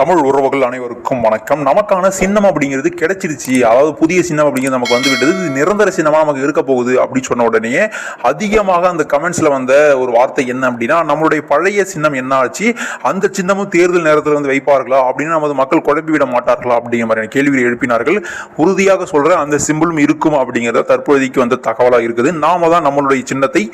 தமிழ் உறவுகள் அனைவருக்கும் வணக்கம். நமக்கான சின்னம் அப்படிங்கிறது கிடைச்சிருச்சு. அதாவது புதிய சின்னம் அப்படிங்கிறது நமக்கு வந்து விட்டது இது நிரந்தர சின்னமாக நமக்கு இருக்க போகுது அப்படின்னு சொன்ன உடனே அதிகமாக அந்த கமெண்ட்ஸில் வந்த ஒரு வார்த்தை என்ன அப்படின்னா நம்மளுடைய பழைய சின்னம் என்ன ஆச்சு? அந்த சின்னமும் தேர்தல் நேரத்தில் வந்து வைப்பார்களா? அப்படின்னு நமது மக்கள் குழப்பி விட மாட்டார்களா? அப்படிங்கிற மாதிரியான கேள்விகளை எழுப்பினார்கள். உறுதியாக சொல்கிற அந்த சிம்பிளும் இருக்கும் அப்படிங்கிறத தற்போதைக்கு வந்த தகவலாக இருக்குது. நாம தான் நம்மளுடைய சின்னத்தை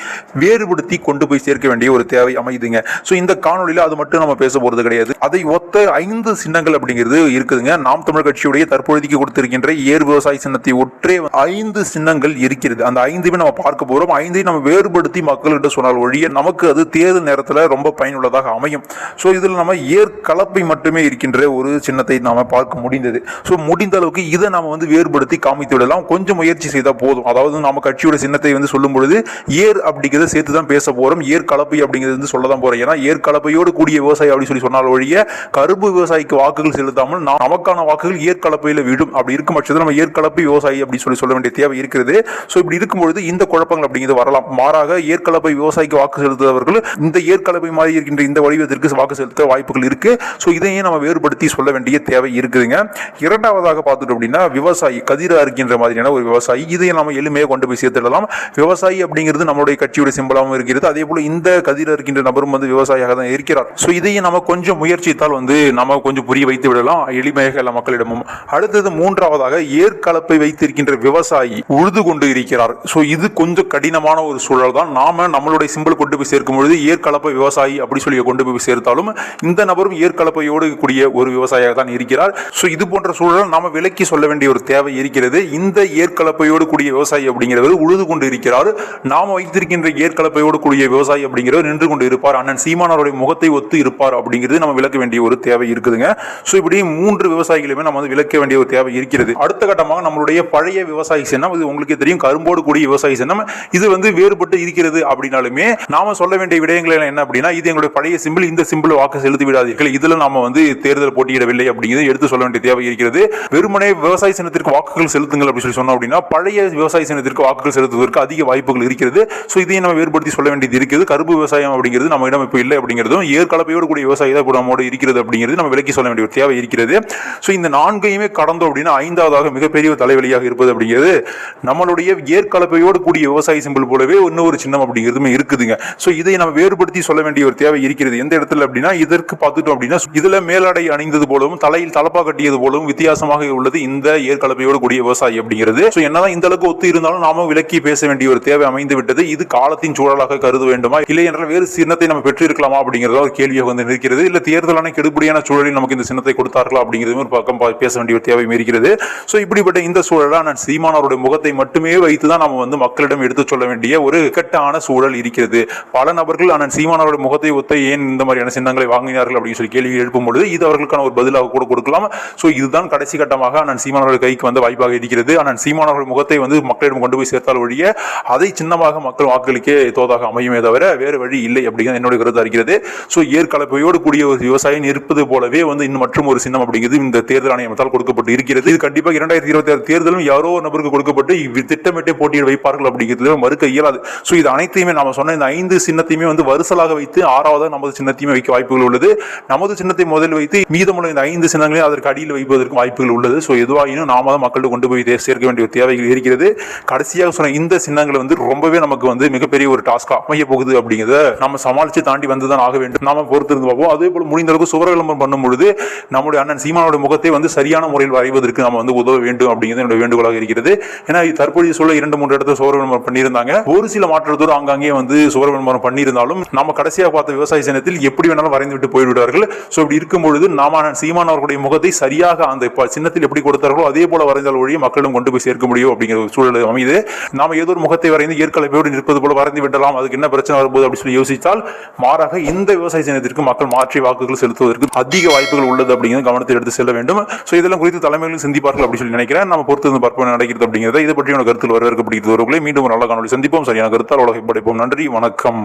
வேறுபடுத்தி கொண்டு போய் சேர்க்க வேண்டிய ஒரு தேவை அமைதுங்க. ஸோ இந்த காணொலியில் அது மட்டும் நம்ம பேச போகிறது கிடையாது. அதை ஒத்த ஐந்து சின்னங்கள் அப்படிங்கிறது இருக்குதுங்க. நாம் தமிழ் கட்சியுடைய தற்போதைக்கு கொடுத்திருக்கின்ற ஏர் விவசாய சின்னத்தை ஒற்றே ஐந்து சின்னங்கள் இருக்கிறது. அந்த ஐந்துமே நம்ம பார்க்க போறோம். ஐந்தையும் நம்ம வேறுபடுத்தி மக்கள்கிட்ட சொன்னால் ஒழிய நமக்கு அது தேர்தல் நேரத்தில் ரொம்ப பயனுள்ளதாக அமையும். ஸோ இதில் நம்ம ஏர் கலப்பை மட்டுமே இருக்கின்ற ஒரு சின்னத்தை நாம பார்க்க முடிந்தது. ஸோ முடிந்த அளவுக்கு இதை நாம வந்து வேறுபடுத்தி காமித்து விடலாம். கொஞ்சம் முயற்சி செய்தால் போதும். அதாவது நம்ம கட்சியோட சின்னத்தை வந்து சொல்லும் பொழுது ஏர் அப்படிங்கிறத சேர்த்து தான் பேச போறோம். ஏர் கலப்பை அப்படிங்கிறது வந்து சொல்ல தான் போறோம். ஏன்னா ஏர் கலப்பையோடு கூடிய விவசாயி அப்படின்னு சொல்லி சொன்னால் ஒழிய கரும்பு விவசாயிக்கு வாக்குகள் செலுத்தாமல் நமக்கான வாக்குகள் ஏற்கலப்பையில் விடும். அப்படி இருக்கும் பட்சத்தில் நம்ம ஏற்கலப்பு விவசாயி அப்படி சொல்லி சொல்ல வேண்டிய தேவை இருக்கிறது. ஸோ இப்படி இருக்கும்பொழுது இந்த குழப்பங்கள் அப்படிங்கிறது வரலாம். மாறாக ஏற்கலப்பை விவசாயிக்கு வாக்கு செலுத்துபவர்கள் இந்த ஏற்கலப்பை மாதிரி இருக்கின்ற இந்த வடிவத்திற்கு வாக்கு செலுத்த வாய்ப்புகள் இருக்கு. ஸோ இதையும் நம்ம வேறுபடுத்தி சொல்ல வேண்டிய தேவை இருக்குதுங்க. இரண்டாவதாக பார்த்துட்டோம் அப்படின்னா விவசாயி கதிரா இருக்கின்ற மாதிரியான ஒரு விவசாயி. இதையும் நம்ம எளிமையாக கொண்டு போய் சேர்த்துடலாம். விவசாயி அப்படிங்கிறது நம்மளுடைய கட்சியுடைய சிம்பலாகவும் இருக்கிறது. அதே போல இந்த கதிர இருக்கின்ற நபரும் வந்து விவசாயியாக தான் இருக்கிறார். ஸோ இதையும் நம்ம கொஞ்சம் முயற்சித்தால் வந்து நம்ம கொஞ்சம் புரிய வைத்து விடலாம். எளிமையாக எல்லா மக்களிடமும் அடுத்தது மூன்றாவதாக ஏற்கலப்பை வைத்திருக்கின்ற விவசாயி உழுது கொண்டு இருக்கிறார். ஸோ இது கொஞ்சம் கடினமான ஒரு சூழல் தான். நாம நம்மளுடைய சிம்பிள் கொண்டு போய் சேர்க்கும் பொழுது ஏற்கலப்பை விவசாயி அப்படி சொல்லி கொண்டு போய் சேர்த்தாலும் இந்த நபரும் ஏற்கலப்பையோடு கூடிய ஒரு விவசாயியாக தான் இருக்கிறார். ஸோ இது போன்ற சூழல் நாம விலக்கி சொல்ல வேண்டிய ஒரு தேவை இருக்கிறது. இந்த ஏற்கலப்பையோடு கூடிய விவசாயி அப்படிங்கிறவர் உழுது கொண்டு இருக்கிறார். நாம வைத்திருக்கின்ற ஏற்கலப்பையோடு கூடிய விவசாயி அப்படிங்கிறவர் நின்று கொண்டு இருப்பார். அண்ணன் சீமானவருடைய முகத்தை ஒத்து இருப்பார் அப்படிங்கிறது நம்ம விளக்க வேண்டிய ஒரு தேவை இருக்குதுங்க. ஸோ இப்படி மூன்று விவசாயிகளுமே நம்ம வந்து விளக்க வேண்டிய ஒரு தேவை இருக்கிறது. அடுத்த கட்டமாக நம்மளுடைய பழைய விவசாயி சின்னம் இது உங்களுக்கே தெரியும் கரும்போடு கூடிய விவசாயி சின்னம் இது வந்து வேறுபட்டு இருக்கிறது அப்படின்னாலுமே நாம சொல்ல வேண்டிய விடயங்கள் என்ன அப்படின்னா இது எங்களுடைய பழைய சிம்பிள் இந்த சிம்பிள் வாக்கு செலுத்தி விடாதீர்கள். இதுல நாம வந்து தேர்தல் போட்டியிடவில்லை அப்படிங்கிறது எடுத்து சொல்ல வேண்டிய தேவை இருக்கிறது. வெறுமனே விவசாய சின்னத்திற்கு வாக்குகள் செலுத்துங்கள் அப்படின்னு சொல்லி சொன்னோம் அப்படின்னா பழைய விவசாய சின்னத்திற்கு வாக்குகள் செலுத்துவதற்கு அதிக வாய்ப்புகள் இருக்கிறது. ஸோ இதையும் நம்ம வேறுபடுத்தி சொல்ல வேண்டியது இருக்கிறது கரும்பு விவசாயம் அப்படிங்கிறது நம்ம இடம் இப்போ இல்லை அப்படிங்கிறதும் ஏற்கலப்பையோடு கூடிய விவசாயி தான் இப்போ இருக்கிறது அப்படிங்கிறது நம்ம நம்ம விலக்கி சொல்ல வேண்டிய ஒரு தேவை இருக்கிறது. ஸோ இந்த நான்கையுமே கடந்தோம் அப்படின்னா ஐந்தாவதாக மிகப்பெரிய தலைவலியாக இருப்பது அப்படிங்கிறது நம்மளுடைய ஏற்கலப்பையோடு கூடிய விவசாய சிம்பிள் போலவே இன்னொரு சின்னம் அப்படிங்கிறதுமே இருக்குதுங்க. ஸோ இதை நம்ம வேறுபடுத்தி சொல்ல வேண்டிய ஒரு தேவை இருக்கிறது. எந்த இடத்துல அப்படின்னா இதற்கு பார்த்துட்டோம் அப்படின்னா இதில் மேலாடை அணிந்தது போலவும் தலையில் தலப்பா கட்டியது போலவும் வித்தியாசமாக உள்ளது இந்த ஏற்கலப்பையோடு கூடிய விவசாயி அப்படிங்கிறது. ஸோ என்னதான் இந்த அளவுக்கு ஒத்து இருந்தாலும் நாம விலக்கி பேச வேண்டிய ஒரு தேவை அமைந்து விட்டது. இது காலத்தின் சூழலாக கருத வேண்டுமா இல்லை என்றால் வேறு சின்னத்தை நம்ம பெற்றிருக்கலாமா அப்படிங்கிறத ஒரு கேள்வியாக வந்து நிற்கிறது. இல்லை தேர்தலான கெடுபடியான சூழலில் நமக்கு இந்த சின்னத்தை கொடுத்தார்களா அப்படிங்கிறது ஒரு பக்கம் பேச வேண்டிய ஒரு தேவையும் இருக்கிறது. ஸோ இப்படிப்பட்ட இந்த சூழலாக நான் சீமானவருடைய முகத்தை மட்டுமே வைத்து தான் நம்ம வந்து மக்களிடம் எடுத்து சொல்ல வேண்டிய ஒரு இக்கட்டான சூழல் இருக்கிறது. பல நபர்கள் அண்ணன் சீமானவருடைய முகத்தை ஒத்த ஏன் இந்த மாதிரியான சின்னங்களை வாங்கினார்கள் அப்படின்னு சொல்லி கேள்வி எழுப்பும் பொழுது இது அவர்களுக்கான ஒரு பதிலாக கூட கொடுக்கலாம். ஸோ இதுதான் கடைசி கட்டமாக நான் சீமானவர்கள் கைக்கு வந்த வாய்ப்பாக இருக்கிறது. ஆனால் சீமானவர்கள் முகத்தை வந்து மக்களிடம் கொண்டு போய் சேர்த்தால் ஒழிய அதை சின்னமாக மக்கள் வாக்களிக்கே தோதாக அமையுமே தவிர வேறு வழி இல்லை அப்படிங்கிறது என்னுடைய கருத்தாக இருக்கிறது. ஸோ ஏற்கலப்பையோடு கூடிய ஒரு விவசாயம் இருப்பது போல போலவே வந்து இன்னும் மற்றும் ஒரு சின்னம் அப்படிங்கிறது இந்த தேர்தல் ஆணையத்தால் கொடுக்கப்பட்டு இருக்கிறது. இது கண்டிப்பாக இரண்டாயிரத்தி இருபத்தி ஆறு தேர்தலும் யாரோ ஒரு நபருக்கு கொடுக்கப்பட்டு இவ் திட்டமிட்டே போட்டியிட வைப்பார்கள் அப்படிங்கிறது மறுக்க இயலாது. ஸோ இது அனைத்தையுமே நாம சொன்ன இந்த ஐந்து சின்னத்தையுமே வந்து வரிசலாக வைத்து ஆறாவதாக நமது சின்னத்தையுமே வைக்க வாய்ப்புகள் உள்ளது. நமது சின்னத்தை முதலில் வைத்து மீதமுள்ள இந்த ஐந்து சின்னங்களையும் அதற்கு அடியில் வைப்பதற்கு வாய்ப்புகள் உள்ளது. ஸோ எதுவாயினும் நாம தான் மக்கள்கிட்ட கொண்டு போய் சேர்க்க வேண்டிய தேவைகள் இருக்கிறது. கடைசியாக சொன்ன இந்த சின்னங்கள் வந்து ரொம்பவே நமக்கு வந்து மிகப்பெரிய ஒரு டாஸ்காக அமைய போகுது அப்படிங்கிறத நம்ம சமாளிச்சு தாண்டி வந்து தான் ஆக வேண்டும். நாம பொறுத்திருந்து பார்ப்போம். அதே போல முடிந்த அளவுக்கு சுவர விளம்பரம் பண்ணும் பொழுது நம்முடைய அண்ணன் சீமானோட முகத்தை வந்து சரியான முறையில் வரைவதற்கு நம்ம வந்து உதவ வேண்டும் அப்படிங்கிறது என்னுடைய வேண்டுகோளாக இருக்கிறது. ஏன்னா தற்போதைய சொல்ல இரண்டு மூன்று இடத்துல சுவர விளம்பரம் பண்ணியிருந்தாங்க. ஒரு சில மாற்றத்தோடு ஆங்காங்கே வந்து சுவர விளம்பரம் பண்ணியிருந்தாலும் நம்ம கடைசியாக பார்த்த விவசாய சின்னத்தில் எப்படி வேணாலும் வரைந்து விட்டு போய்விடுவார்கள். ஸோ இப்படி இருக்கும் பொழுது நாம அண்ணன் சீமான் அவர்களுடைய முகத்தை சரியாக அந்த சின்னத்தில் எப்படி கொடுத்தார்களோ அதே போல வரைந்தால் ஒழிய மக்களும் கொண்டு போய் சேர்க்க முடியும் அப்படிங்கிற ஒரு சூழல் அமைது நாம ஏதோ ஒரு முகத்தை வரைந்து ஏற்கனவே நிற்பது போல வரைந்து விடலாம். அதுக்கு என்ன பிரச்சனை வரும்போது அப்படி சொல்லி யோசித்தால் மாறாக இந்த விவசாய சின்னத்திற்கு மக்கள் மாற்றி வாக்குகள் செலுத்துவதற்கு அதிக வாய்ப்புகள் உள்ளது அப்படிங்கிறது கவனத்தில் எடுத்து செல்ல வேண்டும். ஸோ இதெல்லாம் குறித்து தலைமையில் சிந்திப்பார்கள் அப்படின்னு சொல்லி நினைக்கிறேன். நம்ம பொறுத்து இருந்து பார்ப்போம் நடக்கிறது அப்படிங்கிறத. இதை பற்றி கருத்தில் வரவேற்கப்படுகிறது. மீண்டும் ஒரு நல்ல காணொலி சந்திப்போம். சரியான கருத்தால் உலகை படைப்போம். நன்றி. வணக்கம்.